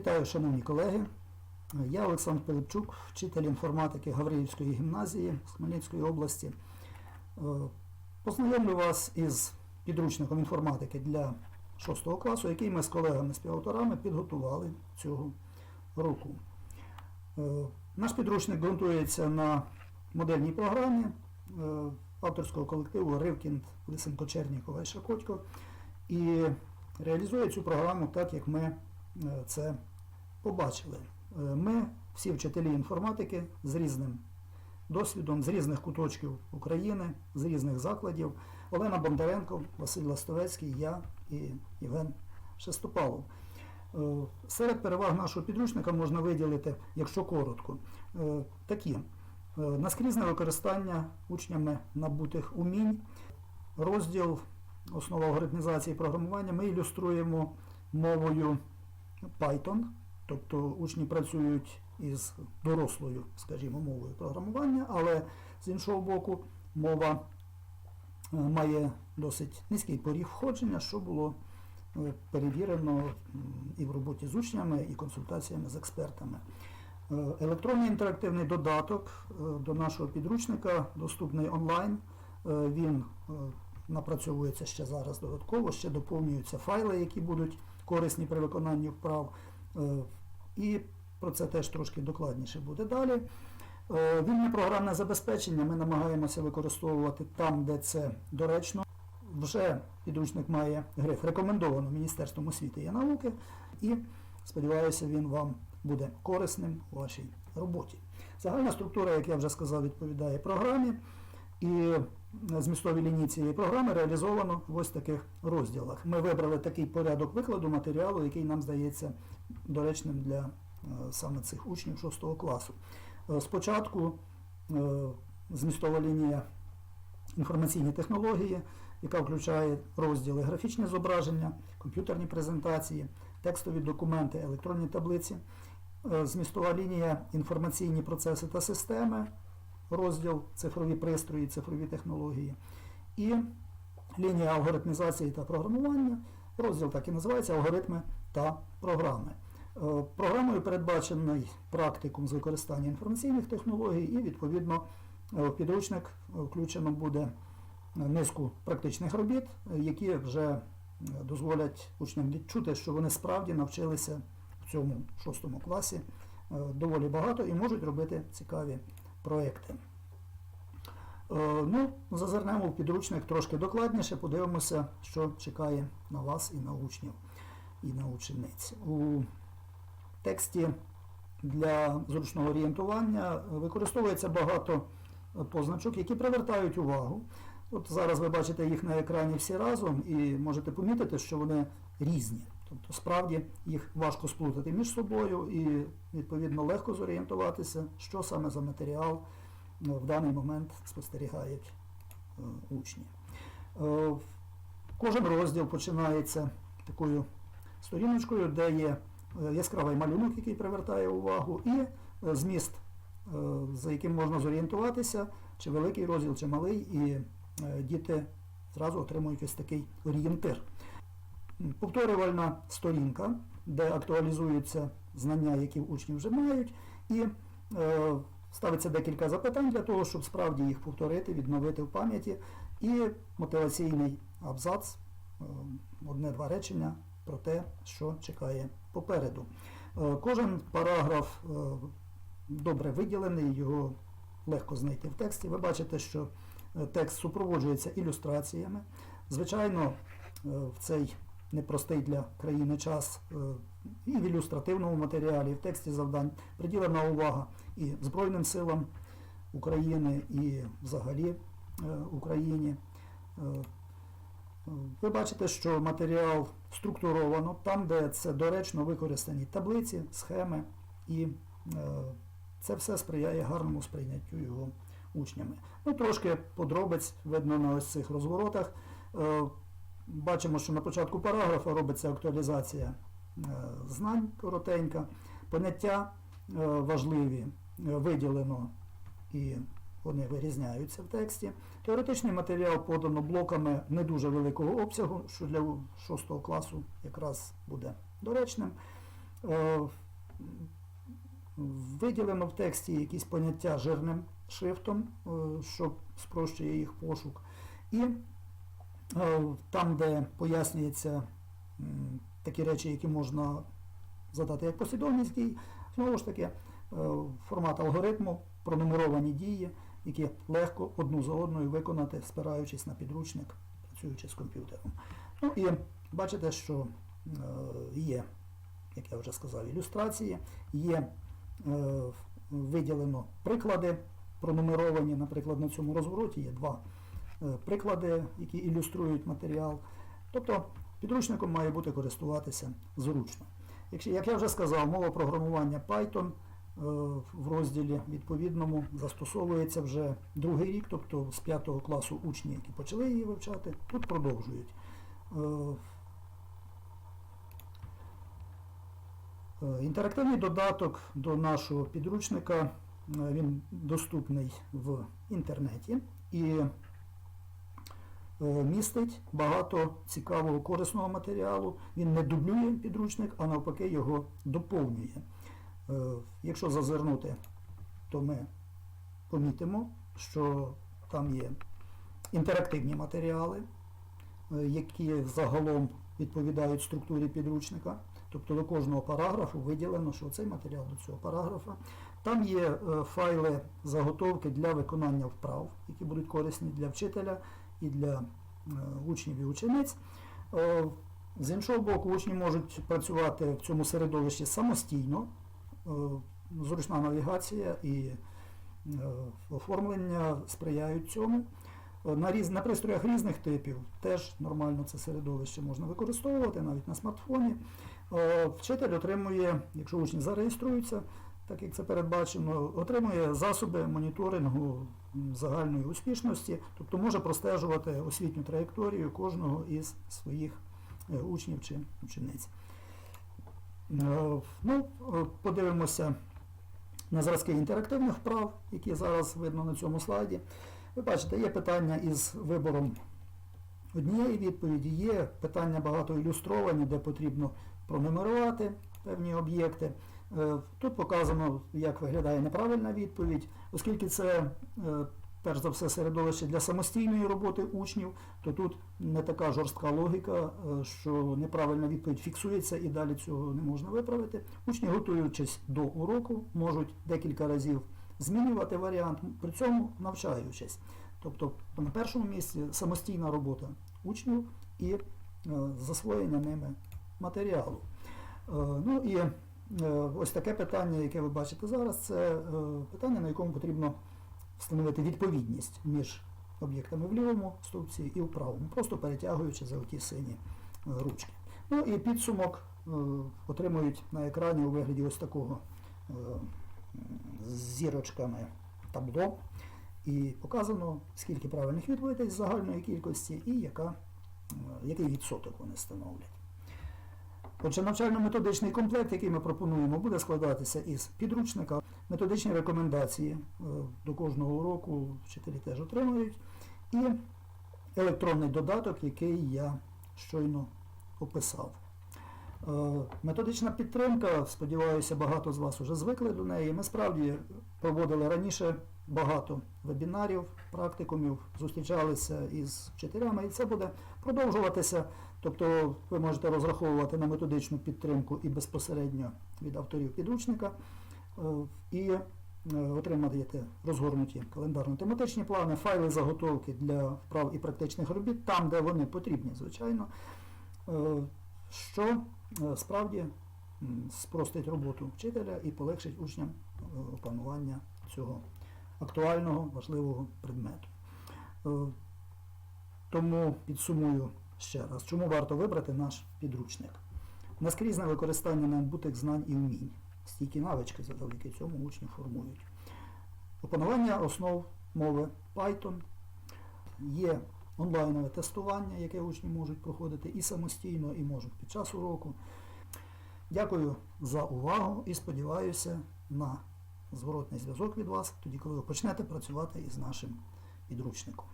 Вітаю, шановні колеги. Я Олександр Пилипчук, вчитель інформатики Гавриївської гімназії з Хмельницької області. Е, Познайомлю вас із підручником інформатики для 6 класу, який ми з колегами-співавторами підготували цього року. Е, Наш підручник ґрунтується на модельній програмі е, авторського колективу Ривкінд, Лисенко Чернікова і Шакотько. І реалізує цю програму так, як ми це побачили. Е, Ми, всі вчителі інформатики з різним досвідом, з різних куточків України, з різних закладів. Олена Бондаренко, Василь Ластовецький, я і Євген Шестопалов. Е, Серед переваг нашого підручника можна виділити, якщо коротко, е, такі. Наскрізне використання учнями набутих умінь, розділ основа алгоритмізації програмування ми ілюструємо мовою Python, тобто учні працюють із дорослою, скажімо, мовою програмування, але з іншого боку мова е, має досить низький поріг входження, що було е, перевірено і в роботі з учнями, і консультаціями з експертами. Е, Електронний інтерактивний додаток до нашого підручника доступний онлайн. Він напрацьовується ще зараз додатково, ще доповнюються файли, які будуть корисні при виконанні вправ. І про це теж трошки докладніше буде далі. Е, Вільне програмне забезпечення ми намагаємося використовувати там, де це доречно. Вже підручник має гриф рекомендовано Міністерством освіти і науки, і сподіваюся, він вам буде корисним у вашій роботі. Загальна структура, як я вже сказав, відповідає програмі. І змістові лінії цієї програми реалізовано в ось таких розділах. Ми вибрали такий порядок викладу матеріалу, який нам здається доречним для е, саме цих учнів 6 класу. Е, Спочатку е, змістова лінія інформаційні технології, яка включає розділи графічні зображення, комп'ютерні презентації, текстові документи, електронні таблиці, змістова лінія інформаційні процеси та системи, розділ цифрові пристрої, цифрові технології, і лінія алгоритмізації та програмування, розділ так і називається алгоритми та програми. Е, Програмою передбачений практикум з використання інформаційних технологій і, відповідно, е, в підручник е, включено буде низку практичних робіт, е, які вже е, дозволять учням відчути, що вони справді навчилися в цьому шостому класі е, доволі багато і можуть робити цікаві проекти. Е, Ну, зазирнемо в підручник трошки докладніше, подивимося, що чекає на вас і на учнів, і на учениць. У тексті для зручного орієнтування використовується багато позначок, які привертають увагу. От зараз ви бачите їх на екрані всі разом і можете помітити, що вони різні. Тобто справді їх важко сплутати між собою і відповідно легко зорієнтуватися, що саме за матеріал е, в даний момент спостерігають е, учні. Е, Кожен розділ починається такою сторіночкою, де є е, яскравий малюнок, який привертає увагу, і е, зміст, е, за яким можна зорієнтуватися, чи великий розділ, чи малий, і діти зразу отримують ось такий орієнтир. Повторювальна сторінка, де актуалізуються знання, які учні вже мають, і ставиться декілька запитань для того, щоб справді їх повторити, відновити в пам'яті, і мотиваційний абзац, одне-два речення про те, що чекає попереду. Е, Кожен параграф е, добре виділений, його легко знайти в тексті. Ви бачите, що е, текст супроводжується ілюстраціями. Звичайно, в цей непростий для країни час і в ілюстративному матеріалі, і в тексті завдань приділена увага і Збройним силам України, і взагалі Україні. Ви бачите, що матеріал структуровано там, де це доречно використані таблиці, схеми, і е, це все сприяє гарному сприйняттю його учнями. Ну, трошки подробиць видно на ось цих розворотах. Е, Бачимо, що на початку параграфа робиться актуалізація е, знань коротенька, поняття важливі виділено і вони вирізняються в тексті. Теоретичний матеріал подано блоками не дуже великого обсягу, що для 6 класу якраз буде доречним. Е, Виділено в тексті якісь поняття жирним шрифтом, е, що спрощує їх пошук. І е, там, де пояснюється такі речі, які можна задати як послідовність дій, знову ж таки, формат алгоритму, пронумеровані дії, які легко одну за одною виконати, спираючись на підручник, працюючи з комп'ютером. Ну і бачите, що е, є, як я вже сказав, ілюстрації, є е, виділено приклади пронумеровані, наприклад, на цьому розвороті є два е, приклади, які ілюструють матеріал. Тобто підручником має бути користуватися зручно. Як я вже сказав, мова програмування Python в розділі відповідному застосовується вже другий рік, тобто з 5 класу учні, які почали її вивчати, тут продовжують. Е, Е, Інтерактивний додаток до нашого підручника, е, він доступний в інтернеті і е, містить багато цікавого корисного матеріалу. Він не дублює підручник, а навпаки його доповнює. Е, Якщо зазирнути, то ми помітимо, що там є інтерактивні матеріали, е, які загалом відповідають структурі підручника. Тобто до кожного параграфу виділено, що цей матеріал до цього параграфа. Там є е, файли заготовки для виконання вправ, які будуть корисні для вчителя і для учнів і учениць. З іншого боку, учні можуть працювати в цьому середовищі самостійно. Е, Зручна навігація і е, оформлення сприяють цьому. Е, На, різ, на пристроях різних типів теж нормально це середовище можна використовувати, навіть на смартфоні. Вчитель отримує, якщо учні зареєструються, так як це передбачено, отримує засоби моніторингу загальної успішності, тобто може простежувати освітню траєкторію кожного із своїх учнів чи учениць. Е, Ну, е, подивимося на зразки інтерактивних вправ, які зараз видно на цьому слайді. Ви бачите, є питання із вибором однієї відповіді, є питання багато ілюстровані, де потрібно пронумерувати певні об'єкти. Е, Тут показано, як виглядає неправильна відповідь, оскільки це перш за все середовище для самостійної роботи учнів, то тут не така жорстка логіка, е, що неправильна відповідь фіксується і далі цього не можна виправити. Учні, готуючись до уроку, можуть декілька разів змінювати варіант, при цьому навчаючись. Тобто на першому місці самостійна робота учнів і е, засвоєння ними матеріалу. Е, Ну і ось таке питання, яке ви бачите зараз, це питання, на якому потрібно встановити відповідність між об'єктами в лівому стовпці і в правому, просто перетягуючи за оті сині е, ручки. Ну і підсумок е, отримують на екрані у вигляді ось такого е, з зірочками табло. І показано, скільки правильних відповідей з загальної кількості і яка, який відсоток вони становлять. Отже, навчально-методичний комплект, який ми пропонуємо, буде складатися із підручника, методичні рекомендації е, до кожного уроку вчителі теж отримують, і електронний додаток, який я щойно описав. Е, Методична підтримка, сподіваюся, багато з вас вже звикли до неї. Ми справді проводили раніше багато вебінарів, практикумів, зустрічалися із вчителями, і це буде продовжуватися. Тобто ви можете розраховувати на методичну підтримку і безпосередньо від авторів підручника, е, і е, отримаєте розгорнуті календарно-тематичні плани, файли заготовки для вправ і практичних робіт, там, де вони потрібні, звичайно, що справді спростить роботу вчителя і полегшить учням е, опанування цього актуального, важливого предмету. Е, Тому підсумую ще раз, чому варто вибрати наш підручник. Наскрізне використання набутих знань і вмінь. Стійкі навички завдяки цьому учні формують. Опанування основ мови Python. Є онлайнове тестування, яке учні можуть проходити і самостійно, і можуть під час уроку. Дякую за увагу і сподіваюся на зворотний зв'язок від вас, тоді, коли ви почнете працювати із нашим підручником.